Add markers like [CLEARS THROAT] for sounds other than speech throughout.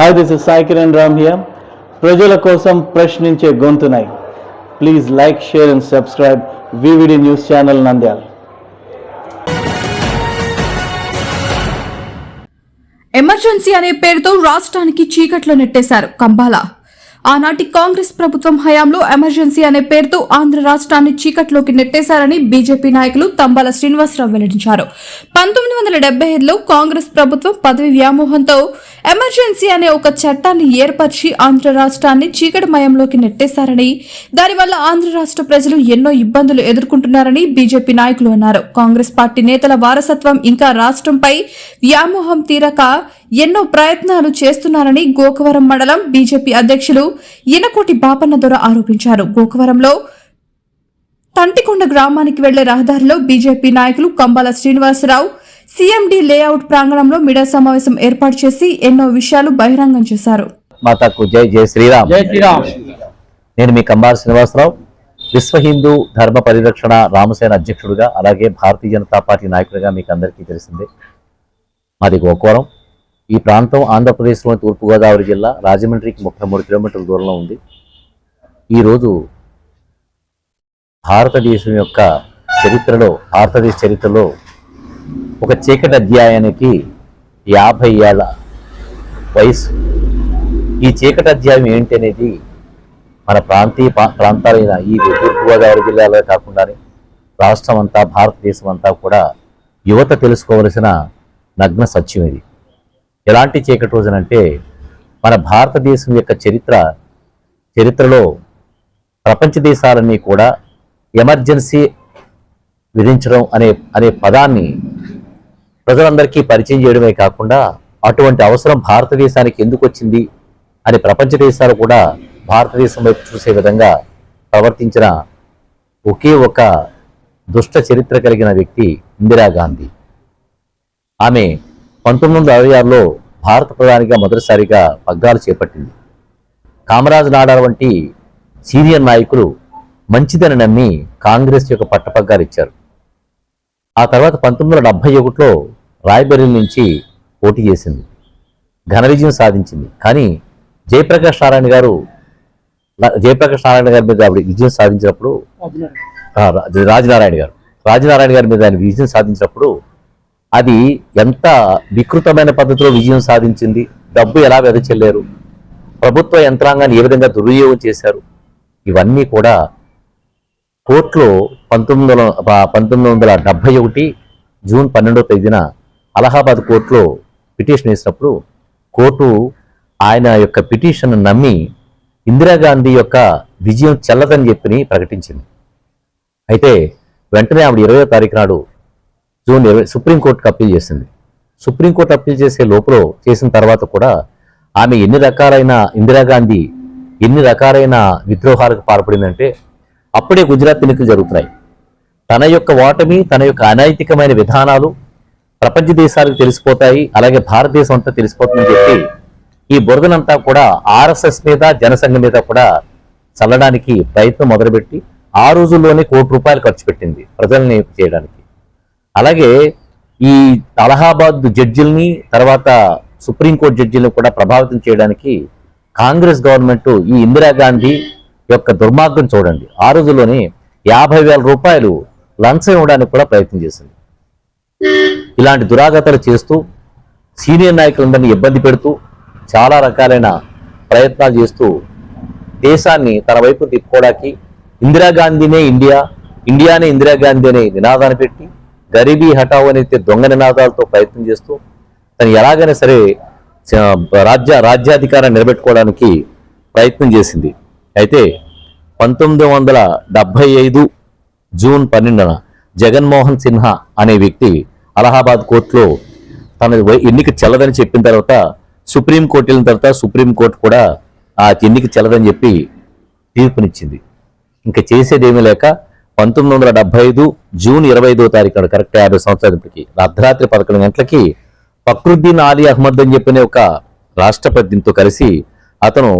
Hi this is Sai Kiran Ram here ప్రజల కోసం ప్రశ్నించే గొంతునై. Please like share and subscribe VVD news channel Nandyala emergency అనే పేరుతో రాష్ట్రానికి చీకట్లో నెట్టేశారు కంబాల. ఆనాటి కాంగ్రెస్ ప్రభుత్వం హయాంలో ఎమర్జెన్సీ అనే పేరుతో ఆంధ్ర రాష్ట్రాన్ని చీకట్లోకి నెట్టేశారని బీజేపీ నాయకులు తంబాల శ్రీనివాసరావు వెల్లడించారు. పంతొమ్మిది వందల డెబ్బై ఐదులో కాంగ్రెస్ ప్రభుత్వం పదవి వ్యామోహంతో ఎమర్జెన్సీ అనే ఒక చట్టాన్ని ఏర్పరిచి ఆంధ్ర రాష్ట్రాన్ని చీకటిమయంలోకి నెట్టేశారని దానివల్ల ఆంధ్ర రాష్ట్ర ప్రజలు ఎన్నో ఇబ్బందులు ఎదుర్కొంటున్నారని బీజేపీ నాయకులు అన్నారు. కాంగ్రెస్ పార్టీ నేతల వారసత్వం ఇంకా రాష్ట్రంపై వ్యామోహం తీరక ఎన్నో ప్రయత్నాలు చేస్తున్నారని గోకవరం మండలం బీజేపీ అధ్యక్షులు ఈనకోటి బాపన్న దొర ఆరోపించారు. గోకవరంలో తంటికొండ గ్రామానికి వెళ్ళే రహదారిలో బీజేపీ నాయకులు కంబాల శ్రీనివాసరావు సీఎండీ లేఅవుట్ ప్రాంగణంలో మీడియా సమావేశం ఏర్పాటు చేసి ఎన్నో విషయాలు బహిరంగం చేశారు. మాతాకు జై జై శ్రీరామ్. జై శ్రీరామ్. నేను మీ కంబార్ శ్రీనివాసరావు విశ్వ హిందూ ధర్మ పరిరక్షణ రామసేన అధ్యక్షుడిగా అలాగే భారతీయ జనతా పార్టీ నాయకుడిగా మీకు అందరికీ తెలిసిందే. మాది గోకవరం. ఈ ప్రాంతం ఆంధ్రప్రదేశ్లోని తూర్పుగోదావరి జిల్లా రాజమండ్రికి ముప్పై మూడు కిలోమీటర్ల దూరంలో ఉంది. ఈరోజు భారతదేశం యొక్క చరిత్రలో భారతదేశ చరిత్రలో ఒక చీకటి అధ్యాయానికి యాభై ఏళ్ళ వయసు ఈ చీకటి అధ్యాయం ఏంటి అనేది మన ప్రాంతీయ ప్రాంతాలైన ఈ తూర్పుగోదావరి జిల్లాలో కాకుండానే రాష్ట్రం అంతా భారతదేశం అంతా కూడా యువత తెలుసుకోవలసిన నగ్న సత్యం ఇది. ఎలాంటి చీకటి రోజునంటే మన భారతదేశం యొక్క చరిత్ర చరిత్రలో ప్రపంచ దేశాలన్నీ కూడా ఎమర్జెన్సీ విధించడం అనే అనే పదాన్ని ప్రజలందరికీ పరిచయం చేయడమే కాకుండా అటువంటి అవసరం భారతదేశానికి ఎందుకు వచ్చింది అని ప్రపంచ దేశాలు కూడా భారతదేశం వైపు చూసే విధంగా ప్రవర్తించిన ఒకే ఒక దుష్ట చరిత్ర కలిగిన వ్యక్తి ఇందిరాగాంధీ. ఆమె పంతొమ్మిది వందల అరవై ఆరులో భారత ప్రధానిగా మొదటిసారిగా పగ్గాలు చేపట్టింది. కామరాజ్ నాడార్ వంటి సీనియర్ నాయకులు మంచిదని నమ్మి కాంగ్రెస్ యొక్క పట్టపగ్గాలు ఇచ్చారు. ఆ తర్వాత పంతొమ్మిది వందల డెబ్బై ఒకటిలో రాయ్బెరిల్ నుంచి పోటీ చేసింది. ఘన విజయం సాధించింది. కానీ జయప్రకాష్ నారాయణ గారు జయప్రకాష్ నారాయణ గారి మీద ఆవిడ విజయం సాధించినప్పుడు రాజనారాయణ గారు రాజనారాయణ గారి మీద ఆయన విజయం సాధించినప్పుడు అది ఎంత వికృతమైన పద్ధతిలో విజయం సాధించింది? డబ్బు ఎలా వెదచెల్లారు ప్రభుత్వ యంత్రాంగాన్ని ఏ విధంగా దుర్వినియోగం చేశారు? ఇవన్నీ కూడా కోర్టులో పంతొమ్మిది వందల పంతొమ్మిది వందల డెబ్బై ఒకటి జూన్ పన్నెండవ తేదీన అలహాబాద్ కోర్టులో పిటిషన్ వేసినప్పుడు కోర్టు ఆయన యొక్క పిటిషన్ నమ్మి ఇందిరాగాంధీ యొక్క విజయం చెల్లదని చెప్పి ప్రకటించింది. అయితే వెంటనే ఆవిడ ఇరవై తారీఖు నాడు జూన్ ఇరవై సుప్రీంకోర్టుకు అప్పీల్ చేసింది. సుప్రీంకోర్టు అప్పీల్ చేసే లోపల చేసిన తర్వాత కూడా ఆమె ఎన్ని రకాలైన ఇందిరాగాంధీ ఎన్ని రకాలైన విద్రోహాలకు పాల్పడిందంటే అప్పుడే గుజరాత్ ఎన్నికలు జరుగుతున్నాయి. తన యొక్క ఓటమి తన యొక్క అనైతికమైన విధానాలు ప్రపంచ దేశాలకు తెలిసిపోతాయి అలాగే భారతదేశం అంతా తెలిసిపోతుందని చెప్పి ఈ బురదనంతా కూడా ఆర్ఎస్ఎస్ మీద జనసంఘ మీద కూడా చల్లడానికి ప్రయత్నం మొదలుపెట్టి ఆ రోజుల్లోనే కోటి రూపాయలు ఖర్చు పెట్టింది ప్రజల్ని చేయడానికి. అలాగే ఈ అలహాబాద్ జడ్జిల్ని తర్వాత సుప్రీంకోర్టు జడ్జిల్ని కూడా ప్రభావితం చేయడానికి కాంగ్రెస్ గవర్నమెంట్ ఈ ఇందిరాగాంధీ యొక్క దుర్మార్గం చూడండి. ఆ రోజుల్లోనే యాభై వేల రూపాయలు లంచం ఇవ్వడానికి కూడా ప్రయత్నం చేసింది. ఇలాంటి దురాగతాలు చేస్తూ సీనియర్ నాయకులందరినీ ఇబ్బంది పెడుతూ చాలా రకాలైన ప్రయత్నాలు చేస్తూ దేశాన్ని తన వైపు తిప్పుకోవడానికి ఇందిరాగాంధీనే ఇండియా ఇండియానే ఇందిరాగాంధీ అనే నినాదాన్ని పెట్టి గరీబీ హఠావ్ అనేది దొంగ నినాదాలతో ప్రయత్నం చేస్తూ తను ఎలాగైనా సరే రాజ్య రాజ్యాధికారాన్ని నిలబెట్టుకోవడానికి ప్రయత్నం చేసింది. అయితే పంతొమ్మిది వందల డెబ్బై ఐదు జూన్ పన్నెండున జగన్మోహన్ సిన్హా అనే వ్యక్తి అలహాబాద్ కోర్టులో తన ఎన్నిక చెల్లదని చెప్పిన తర్వాత సుప్రీం కోర్టు వెళ్ళిన తర్వాత సుప్రీం కోర్టు కూడా ఆ ఎన్నిక చెల్లదని చెప్పి తీర్పునిచ్చింది. ఇంకా చేసేదేమీ లేక పంతొమ్మిది వందల డెబ్బై ఐదు జూన్ ఇరవై ఐదో తారీఖు కరెక్ట్ యాభై సంవత్సరాలకి అర్ధరాత్రి పదకొండు గంటలకి ఫక్రుద్దీన్ ఆలీ అహ్మద్ అని చెప్పిన ఒక రాష్ట్రపతితో కలిసి అతను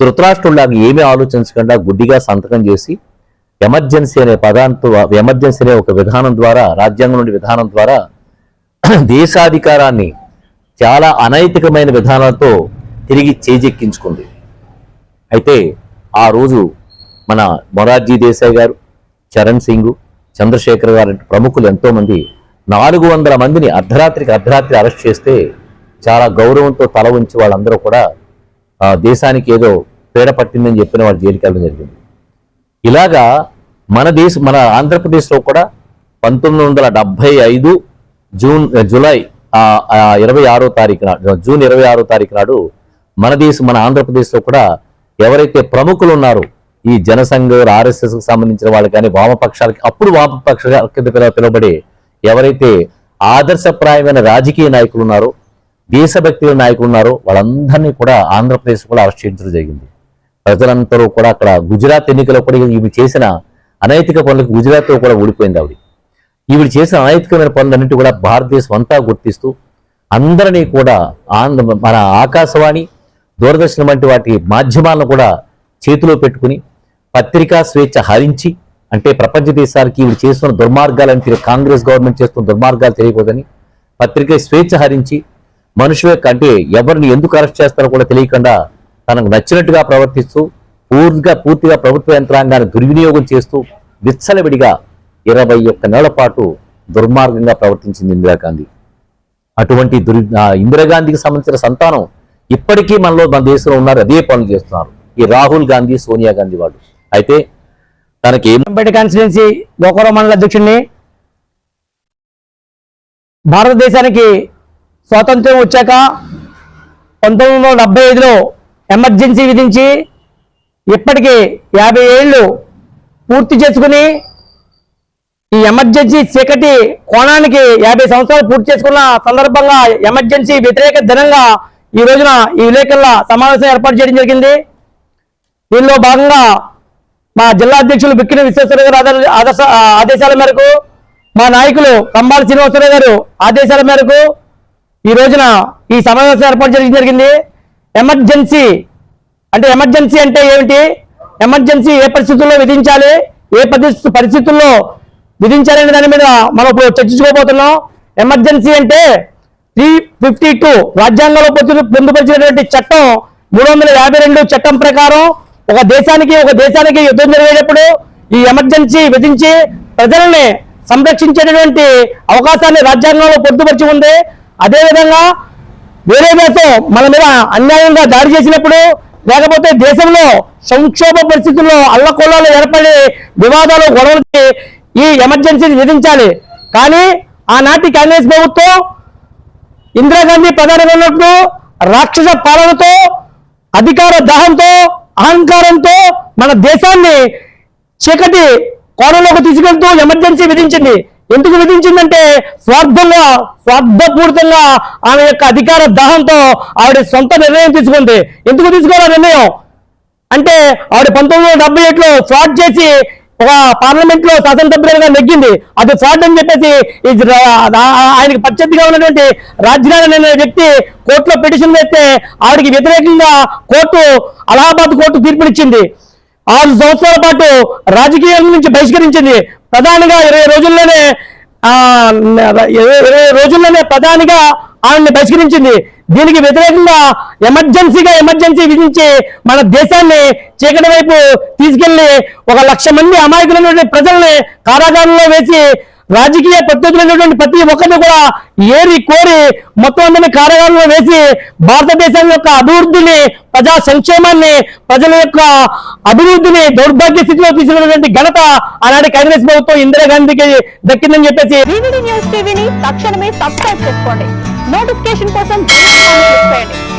ధృతరాష్ట్రులాగా ఏమీ ఆలోచించకుండా గుడ్డిగా సంతకం చేసి ఎమర్జెన్సీ అనే పదాంతో ఎమర్జెన్సీ అనే ఒక విధానం ద్వారా రాజ్యాంగం నుండి విధానం ద్వారా [CLEARS THROAT] దేశాధికారాన్ని చాలా అనైతికమైన విధానాలతో తిరిగి చేజెక్కించుకుంది. అయితే ఆ రోజు మన మొరార్జీ దేశాయ్ గారు చరణ్ సింగ్ చంద్రశేఖర్ గారు ప్రముఖులు ఎంతోమంది నాలుగు వందల మందిని అర్ధరాత్రికి అర్ధరాత్రి అరెస్ట్ చేస్తే చాలా గౌరవంతో తల ఉంచి వాళ్ళందరూ కూడా దేశానికి ఏదో పీడ పట్టిందని చెప్పిన వాళ్ళు జైలుకి వెళ్ళడం జరిగింది. ఇలాగా మన దేశ మన ఆంధ్రప్రదేశ్లో కూడా పంతొమ్మిది వందల డెబ్బై ఐదు జూన్ జూలై ఇరవై ఆరో తారీఖు నాడు జూన్ ఇరవై ఆరో తారీఖు నాడు మన దేశం మన ఆంధ్రప్రదేశ్లో కూడా ఎవరైతే ప్రముఖులు ఉన్నారో ఈ జనసంఘ్ ఆర్ఎస్ఎస్కు సంబంధించిన వాళ్ళు కానీ వామపక్షాలకి అప్పుడు వామపక్ష కింద పిలువబడి ఎవరైతే ఆదర్శప్రాయమైన రాజకీయ నాయకులు ఉన్నారో దేశభక్తి నాయకులు ఉన్నారో వాళ్ళందరినీ కూడా ఆంధ్రప్రదేశ్ కూడా అరెస్ట్ చేయించడం జరిగింది. ప్రజలందరూ కూడా అక్కడ గుజరాత్ ఎన్నికలో కూడా ఈమె చేసిన అనైతిక పనులకు గుజరాత్లో కూడా ఓడిపోయింది ఆవిడ. ఈవిడ చేసిన అనైతికమైన పనులన్నింటి కూడా భారతదేశం అంతా గుర్తిస్తూ అందరినీ కూడా ఆంధ్ర మన ఆకాశవాణి దూరదర్శనం వంటి వాటి మాధ్యమాలను కూడా చేతిలో పెట్టుకుని పత్రికా స్వేచ్ఛ హరించి అంటే ప్రపంచ దేశాలకి ఇవి చేస్తున్న దుర్మార్గాలని తెలియ కాంగ్రెస్ గవర్నమెంట్ చేస్తున్న దుర్మార్గాలు తెలియకూడదని పత్రిక స్వేచ్ఛ హరించి మనుషుల అంటే ఎవరిని ఎందుకు అరెస్ట్ చేస్తారో కూడా తెలియకుండా తనకు నచ్చినట్టుగా ప్రవర్తిస్తూ పూర్తిగా పూర్తిగా ప్రభుత్వ యంత్రాంగాన్ని దుర్వినియోగం చేస్తూ విచ్చలవిడిగా ఇరవై ఒక్క నెలల పాటు దుర్మార్గంగా ప్రవర్తించింది ఇందిరాగాంధీ అటువంటి దుర్ ఇందిరాగాంధీకి సంబంధించిన సంతానం ఇప్పటికీ మనలో మన దేశంలో ఉన్నారు అదే పనులు చేస్తున్నారు. ఈ రాహుల్ గాంధీ సోనియా గాంధీ వాళ్ళు. అయితే తనకి అంబేడ్ కాన్స్టిట్యున్సీ గోకవరం మండల అధ్యక్షుడిని భారతదేశానికి స్వాతంత్ర్యం వచ్చాక పంతొమ్మిది వందల డెబ్బై ఐదులో ఎమర్జెన్సీ విధించి ఇప్పటికి యాభై ఏళ్ళు పూర్తి చేసుకుని ఈ ఎమర్జెన్సీ చీకటి కోణానికి యాభై సంవత్సరాలు పూర్తి చేసుకున్న సందర్భంగా ఎమర్జెన్సీ వ్యతిరేక దినంగా ఈ రోజున ఈ విలేకరుల సమావేశం ఏర్పాటు చేయడం జరిగింది. దీనిలో భాగంగా మా జిల్లా అధ్యక్షులు బిక్కిన విశ్వేశ్వర గారు ఆదర్శ ఆదేశాల మేరకు మా నాయకులు కంబాల శ్రీనివాసరావు గారు ఆదేశాల మేరకు ఈ రోజున ఈ సమావేశం ఏర్పాటు చేయడం జరిగింది. ఎమర్జెన్సీ అంటే ఎమర్జెన్సీ అంటే ఏమిటి? ఎమర్జెన్సీ ఏ పరిస్థితుల్లో విధించాలి? ఏ పరిస్థితుల్లో విధించాలి అనే దాని మీద మనం ఇప్పుడు చర్చించుకోబోతున్నాం. ఎమర్జెన్సీ అంటే త్రీ ఫిఫ్టీ టూ రాజ్యాంగంలో పొందుపరిచినటువంటి చట్టం మూడు వందల యాభై రెండు చట్టం ప్రకారం ఒక దేశానికి ఒక దేశానికి యుద్ధం జరిగేటప్పుడు ఈ ఎమర్జెన్సీ విధించి ప్రజల్ని సంరక్షించేటటువంటి అవకాశాన్ని రాజ్యాంగంలో పొందుపరిచి ఉంది. అదేవిధంగా వేరే దేశం మన మీద అన్యాయంగా దాడి చేసినప్పుడు లేకపోతే దేశంలో సంక్షోభ పరిస్థితుల్లో అల్లకొల్లాలు ఏర్పడి వివాదాలు గొడవలకి ఈ ఎమర్జెన్సీని విధించాలి. కానీ ఆనాటి కాంగ్రెస్ ప్రభుత్వం ఇందిరాగాంధీ ప్రధానమైనప్పుడు రాక్షస పాలనతో అధికార దాహంతో అహంకారంతో మన దేశాన్ని చీకటి కోణంలోకి తీసుకెళ్తూ ఎమర్జెన్సీ విధించింది. ఎందుకు విధించిందంటే స్వార్థంగా స్వార్థపూరితంగా ఆమె యొక్క అధికార దాహంతో ఆవిడ సొంత నిర్ణయం తీసుకుంది. ఎందుకు తీసుకోవాలి నిర్ణయం? అంటే ఆవిడ పంతొమ్మిది వందల డెబ్బై ఏడులో ఫ్రాడ్ చేసి ఒక పార్లమెంట్లో శాసనసభ్యులుగా నెగ్గింది. అది ఫ్రాడ్ అని చెప్పేసి ఆయనకి ప్రత్యర్థిగా ఉన్నటువంటి రాజీనామా అనే వ్యక్తి కోర్టులో పిటిషన్ వేస్తే ఆవిడకి వ్యతిరేకంగా కోర్టు అలహాబాద్ కోర్టు తీర్పునిచ్చింది. ఆరు సంవత్సరాల పాటు రాజకీయాల నుంచి బహిష్కరించింది. ప్రధానిగా ఇరవై రోజుల్లోనే ఆ ఇరవై ఇరవై రోజుల్లోనే ప్రధానిగా ఆవిడని బహిష్కరించింది. దీనికి వ్యతిరేకంగా ఎమర్జెన్సీగా ఎమర్జెన్సీ విధించి మన దేశాన్ని చీకటి వైపు తీసుకెళ్ళి ఒక లక్ష మంది అమాయకులైనటువంటి ప్రజల్ని కారాగారంలో వేసి రాజకీయ ప్రత్యర్థులైనటువంటి ప్రతి ఒక్కరిని కూడా ఏరి కోరి మొత్తం అందరినీ కారాగారంలో వేసి భారతదేశం యొక్క అభివృద్ధిని ప్రజా సంక్షేమాన్ని ప్రజల యొక్క అభివృద్ధిని దౌర్భాగ్య స్థితిలో తీసుకున్నటువంటి ఘనత ఆనాటి కాంగ్రెస్ ప్రభుత్వం ఇందిరాగాంధీకి దక్కిందని చెప్పేసి తక్షణమే సబ్స్క్రైబ్ చేసుకోండి. నోటిఫికేషన్ కోసం